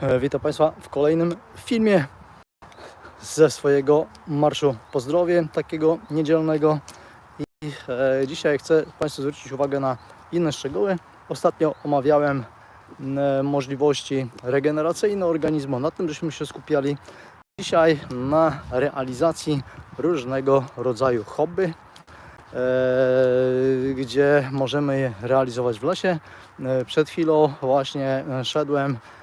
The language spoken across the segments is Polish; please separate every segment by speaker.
Speaker 1: E, Witam Państwa w kolejnym filmie ze swojego marszu po zdrowie, takiego niedzielnego. I e, dzisiaj chcę Państwu zwrócić uwagę na inne szczegóły. Ostatnio omawiałem m, możliwości regeneracyjne organizmu, na tym żeśmy się skupiali. Dzisiaj na realizacji różnego rodzaju hobby, e, gdzie możemy je realizować w lesie. E, Przed chwilą właśnie e, szedłem e,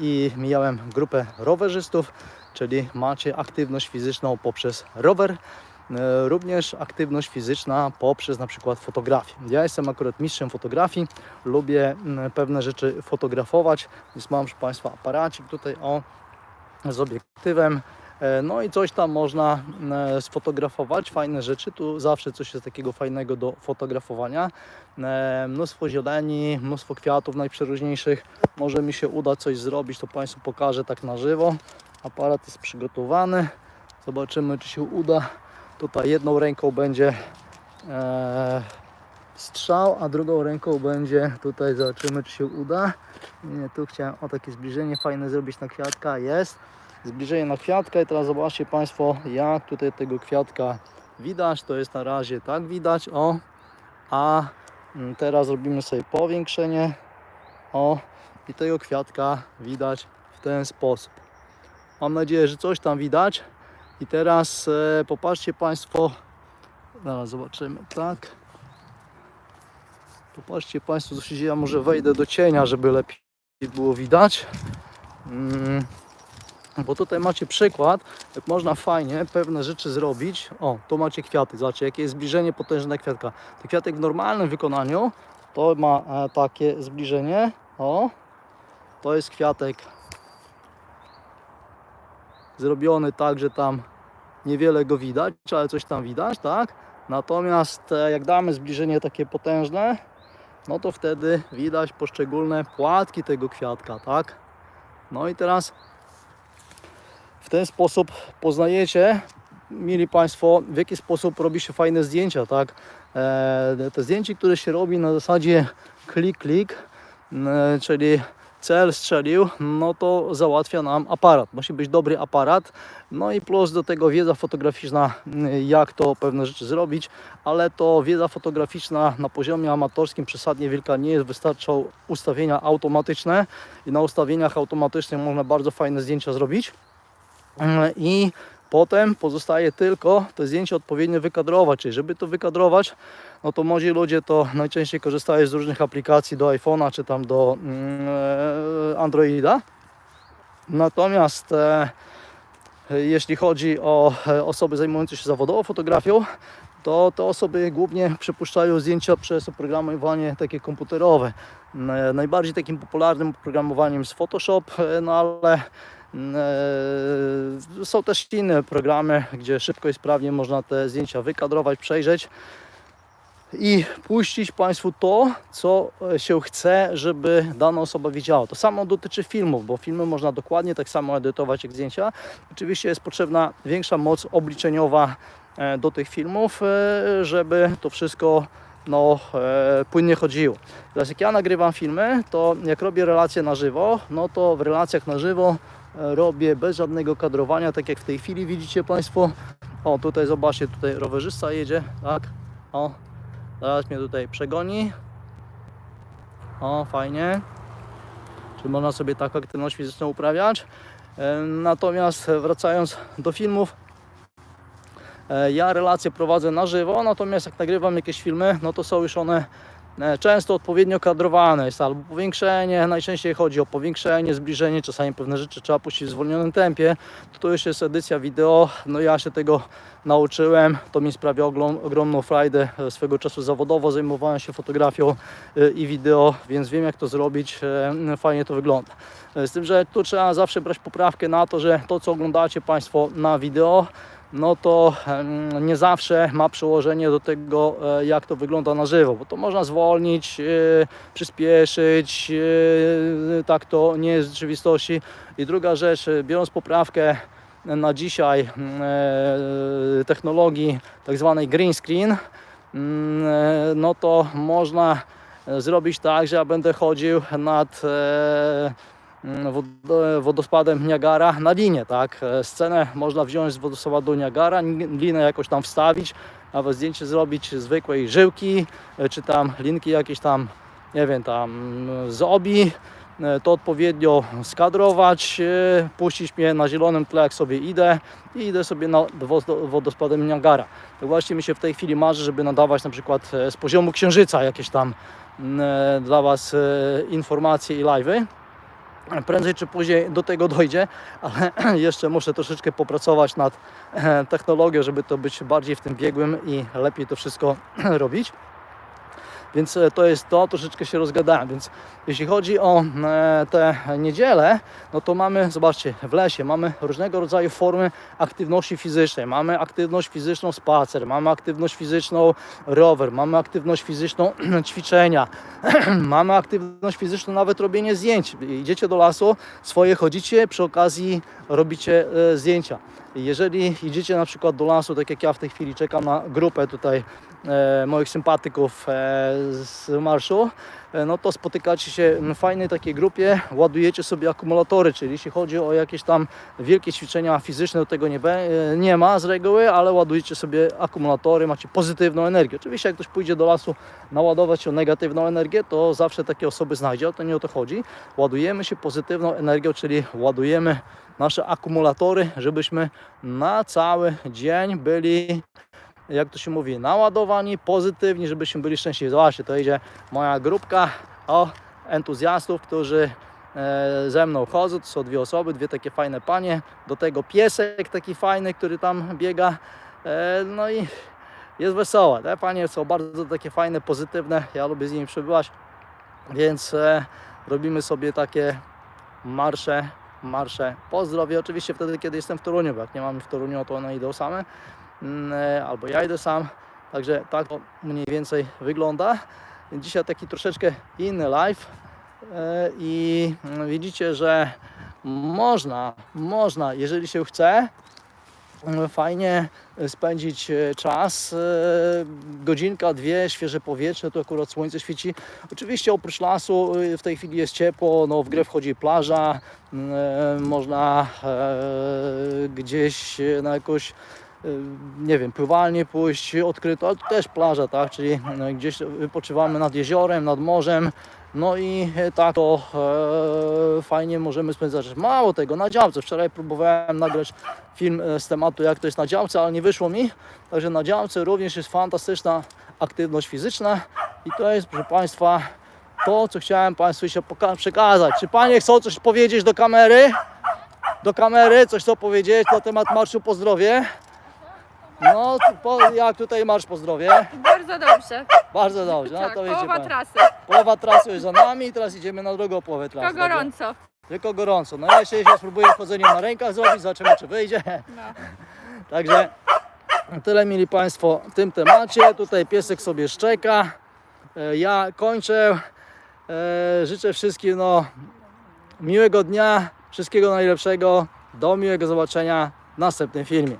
Speaker 1: i mijałem grupę rowerzystów, czyli macie aktywność fizyczną poprzez rower, e, również aktywność fizyczna poprzez na przykład fotografię. Ja jestem akurat mistrzem fotografii, lubię m, pewne rzeczy fotografować, więc mam proszę Państwa aparacik tutaj o z obiektywem. E, No i coś tam można e, sfotografować, fajne rzeczy. Tu zawsze coś jest takiego fajnego do fotografowania. E, Mnóstwo zieleni, mnóstwo kwiatów najprzeróżniejszych. Może mi się uda coś zrobić, to Państwu pokażę tak na żywo. Aparat jest przygotowany. Zobaczymy, czy się uda. Tutaj jedną ręką będzie strzał, a drugą ręką będzie tutaj, zobaczymy, czy się uda. Nie, tu chciałem o takie zbliżenie fajne zrobić na kwiatka. Jest zbliżenie na kwiatka i teraz zobaczcie Państwo jak tutaj tego kwiatka widać, to jest na razie tak widać, o, a mm, teraz robimy sobie powiększenie, o, i tego kwiatka widać w ten sposób. Mam nadzieję, że coś tam widać. I teraz e, popatrzcie Państwo, zaraz zobaczymy, tak, popatrzcie Państwo co się dzieje, ja może wejdę do cienia, żeby lepiej było widać. Mm. Bo tutaj macie przykład, jak można fajnie pewne rzeczy zrobić. O, tu macie kwiaty, zobaczcie, jakie jest zbliżenie potężne kwiatka. To kwiatek w normalnym wykonaniu to ma e, takie zbliżenie. O, to jest kwiatek zrobiony tak, że tam niewiele go widać, ale coś tam widać, tak? Natomiast e, jak damy zbliżenie takie potężne, no to wtedy widać poszczególne płatki tego kwiatka, tak? No i teraz w ten sposób poznajecie, mieli Państwo, w jaki sposób robi się fajne zdjęcia, tak? E, te zdjęcie, które się robi na zasadzie klik, klik, e, czyli cel strzelił, no to załatwia nam aparat. Musi być dobry aparat, no i plus do tego wiedza fotograficzna, jak to pewne rzeczy zrobić, ale to wiedza fotograficzna na poziomie amatorskim przesadnie wielka nie jest, wystarczą ustawienia automatyczne i na ustawieniach automatycznych można bardzo fajne zdjęcia zrobić. I potem pozostaje tylko te zdjęcie odpowiednio wykadrować. Czyli żeby to wykadrować, no to młodzi ludzie to najczęściej korzystają z różnych aplikacji do iPhone'a czy tam do mm, e, Androida. Natomiast e, jeśli chodzi o e, osoby zajmujące się zawodowo fotografią, to te osoby głównie przepuszczają zdjęcia przez oprogramowanie takie komputerowe. E, Najbardziej takim popularnym oprogramowaniem jest Photoshop, e, no ale e, są też inne programy, gdzie szybko i sprawnie można te zdjęcia wykadrować, przejrzeć i puścić Państwu to, co się chce, żeby dana osoba widziała. To samo dotyczy filmów, bo filmy można dokładnie tak samo edytować jak zdjęcia. Oczywiście jest potrzebna większa moc obliczeniowa e, do tych filmów, e, żeby to wszystko no, e, płynnie chodziło. Teraz jak ja nagrywam filmy, to jak robię relacje na żywo, no to w relacjach na żywo e, robię bez żadnego kadrowania, tak jak w tej chwili widzicie Państwo. O, tutaj zobaczcie, tutaj rowerzysta jedzie, tak? O, Zaraz mnie tutaj przegoni. O, fajnie. Czy można sobie taką aktywność fizyczną uprawiać? E, Natomiast wracając do filmów, e, ja relacje prowadzę na żywo, natomiast jak nagrywam jakieś filmy, no to są już one często odpowiednio kadrowane. Jest albo powiększenie, najczęściej chodzi o powiększenie, zbliżenie, czasami pewne rzeczy trzeba puścić w zwolnionym tempie. To, to już jest edycja wideo, no ja się tego nauczyłem, to mi sprawia ogromną frajdę. E, Swego czasu zawodowo zajmowałem się fotografią e, i wideo, więc wiem jak to zrobić, e, fajnie to wygląda. E, Z tym, że tu trzeba zawsze brać poprawkę na to, że to co oglądacie Państwo na wideo, no to nie zawsze ma przełożenie do tego, e, jak to wygląda na żywo, bo to można zwolnić, e, przyspieszyć, e, tak to nie jest w rzeczywistości. I druga rzecz, biorąc poprawkę na dzisiaj technologii tak zwanej green screen, no to można zrobić tak, że ja będę chodził nad wodospadem Niagara na linię, tak? E, Scenę można wziąć z wodospadu Niagara, ni- linę jakoś tam wstawić, nawet zdjęcie zrobić zwykłej żyłki, e, czy tam linki jakieś tam, nie wiem, tam mm, z obi, e, to odpowiednio skadrować, e, puścić mnie na zielonym tle, jak sobie idę i idę sobie na wodo- wodospadem Niagara. To właśnie mi się w tej chwili marzy, żeby nadawać na przykład e, z poziomu Księżyca jakieś tam mm, e, dla Was e, informacje i live'y. Prędzej czy później do tego dojdzie, ale jeszcze muszę troszeczkę popracować nad technologią, żeby to być bardziej w tym biegłym i lepiej to wszystko robić. Więc e, to jest to, troszeczkę się rozgadałem. Więc jeśli chodzi o e, te niedzielę, no to mamy, zobaczcie, w lesie mamy różnego rodzaju formy aktywności fizycznej. Mamy aktywność fizyczną spacer, mamy aktywność fizyczną rower, mamy aktywność fizyczną ćwiczenia, mamy aktywność fizyczną nawet robienie zdjęć. Idziecie do lasu, swoje chodzicie, przy okazji robicie e, zdjęcia. Jeżeli idziecie na przykład do lasu, tak jak ja w tej chwili czekam na grupę tutaj moich sympatyków e, z marszu, e, no to spotykacie się w fajnej takiej grupie, ładujecie sobie akumulatory, czyli jeśli chodzi o jakieś tam wielkie ćwiczenia fizyczne, do tego nie, e, nie ma z reguły, ale ładujecie sobie akumulatory, macie pozytywną energię. Oczywiście jak ktoś pójdzie do lasu naładować się negatywną energię, to zawsze takie osoby znajdzie, ale to nie o to chodzi. Ładujemy się pozytywną energią, czyli ładujemy nasze akumulatory, żebyśmy na cały dzień byli jak to się mówi, naładowani, pozytywni, żebyśmy byli szczęśliwi. Zobaczcie, to idzie moja grupka o entuzjastów, którzy e, ze mną chodzą. To są dwie osoby, dwie takie fajne panie. Do tego piesek taki fajny, który tam biega. E, no i jest wesoło. Te panie są bardzo takie fajne, pozytywne. Ja lubię z nimi przebywać. Więc e, robimy sobie takie marsze, marsze pozdrowie. Oczywiście wtedy, kiedy jestem w Toruniu, bo jak nie mam w Toruniu, to one idą same. Mm, e, albo ja idę sam. Także tak to mniej więcej wygląda. Dzisiaj taki troszeczkę inny live E, i mm, widzicie, że można, można, jeżeli się chce, mm, fajnie spędzić e, czas, godzinka, dwie, świeże powietrze, tu akurat słońce świeci. Oczywiście oprócz lasu w tej chwili jest ciepło, no w grę wchodzi plaża, można gdzieś na jakąś nie wiem, pływalnię pójść, odkryto, ale to też plaża, tak, czyli no, gdzieś wypoczywamy nad jeziorem, nad morzem, no i e, tak to e, fajnie możemy spędzać. Mało tego, na działce. Wczoraj próbowałem nagrać film e, z tematu, jak to jest na działce, ale nie wyszło mi. Także na działce również jest fantastyczna aktywność fizyczna i to jest, proszę Państwa, to, co chciałem Państwu się przekazać. Czy Panie chcą coś powiedzieć do kamery? Do kamery coś chcą powiedzieć na temat Marszu Pozdrowie? No, po, jak tutaj Marsz Pozdrowie?
Speaker 2: Bardzo dobrze.
Speaker 1: Bardzo dobrze, no
Speaker 2: tak,
Speaker 1: to wiecie
Speaker 2: połowa
Speaker 1: Pan.
Speaker 2: trasy.
Speaker 1: Połowa trasy już za nami, teraz idziemy na drugą połowę trasy.
Speaker 2: Tylko gorąco.
Speaker 1: Tylko gorąco. No ja jeszcze, jeszcze spróbuję chodzenie na rękach zrobić, zobaczymy czy wyjdzie.
Speaker 2: No.
Speaker 1: Także tyle mieli Państwo w tym temacie. Tutaj piesek sobie szczeka. E, Ja kończę. E, Życzę wszystkim no, miłego dnia, wszystkiego najlepszego. Do miłego zobaczenia w następnym filmie.